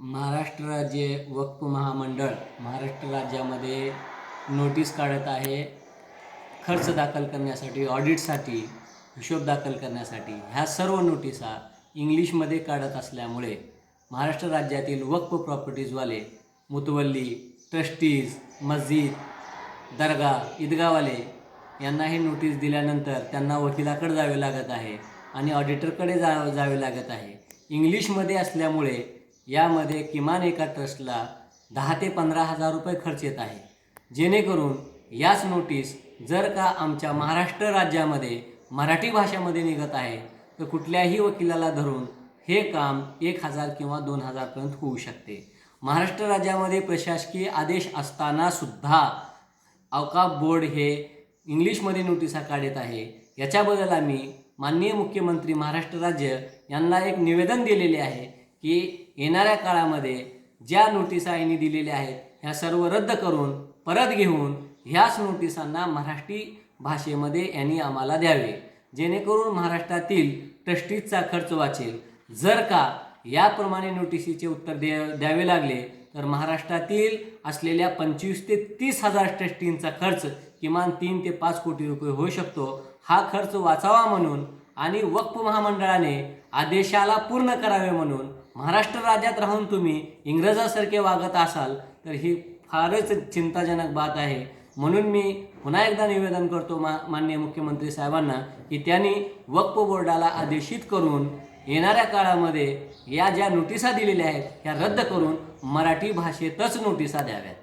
महाराष्ट्र राज्य वक्फ महामंडळ महाराष्ट्र राज्यामध्ये नोटीस काढत आहे. खर्च दाखल करण्यासाठी ऑडिटसाठी हिशोब दाखल करण्यासाठी ह्या सर्व नोटिसा इंग्लिशमध्ये काढत असल्यामुळे महाराष्ट्र राज्यातील वक्फ प्रॉपर्टीजवाले मुतवल्ली ट्रस्टीज मस्जिद दर्गा ईदगावाले यांना हे नोटीस दिल्यानंतर त्यांना वकिलाकडे जावे लागत आहे आणि ऑडिटरकडे जा जावे लागत आहे. इंग्लिशमध्ये असल्यामुळे यामध्ये किमान एका ट्रस्टला दहा ते पंधरा हजार रुपये खर्च येत आहे. जेणेकरून याच नोटीस जर का आमच्या महाराष्ट्र राज्यामध्ये मराठी भाषेमध्ये निघत आहे तर कुठल्याही वकिलाला धरून हे काम एक हजार किंवा दोन हजारपर्यंत होऊ शकते. महाराष्ट्र राज्यामध्ये प्रशासकीय आदेश असताना सुद्धा अवकाफ बोर्ड हे इंग्लिशमध्ये नोटिसा काढत आहे. याच्याबद्दल आम्ही माननीय मुख्यमंत्री महाराष्ट्र राज्य यांना एक निवेदन दिलेले आहे. की येणाऱ्या काळामध्ये ज्या नोटिसा यांनी दिलेल्या आहेत ह्या सर्व रद्द करून परत घेऊन ह्याच नोटिसांना मराठी भाषेमध्ये यांनी आम्हाला द्यावे. जेणेकरून महाराष्ट्रातील ट्रस्टीजचा खर्च वाचेल. जर का याप्रमाणे नोटिसीचे उत्तर दे द्यावे लागले तर महाराष्ट्रातील असलेल्या पंचवीस ते तीस हजार ट्रस्टींचा खर्च किमान तीन ते पाच कोटी रुपये होऊ शकतो. हा खर्च वाचावा म्हणून आणि वक्फ महामंडळाने आदेशाला पूर्ण करावे म्हणून महाराष्ट्र राज्यात राहून तुम्ही इंग्रजासारखे वागत असाल तर ही फारच चिंताजनक बात आहे. म्हणून मी पुन्हा एकदा निवेदन करतो मा माननीय मुख्यमंत्री साहेबांना की त्यांनी वक्फ बोर्डाला आदेशित करून येणाऱ्या काळामध्ये या ज्या नोटिसा दिलेल्या आहेत ह्या रद्द करून मराठी भाषेतच नोटिसा द्याव्यात.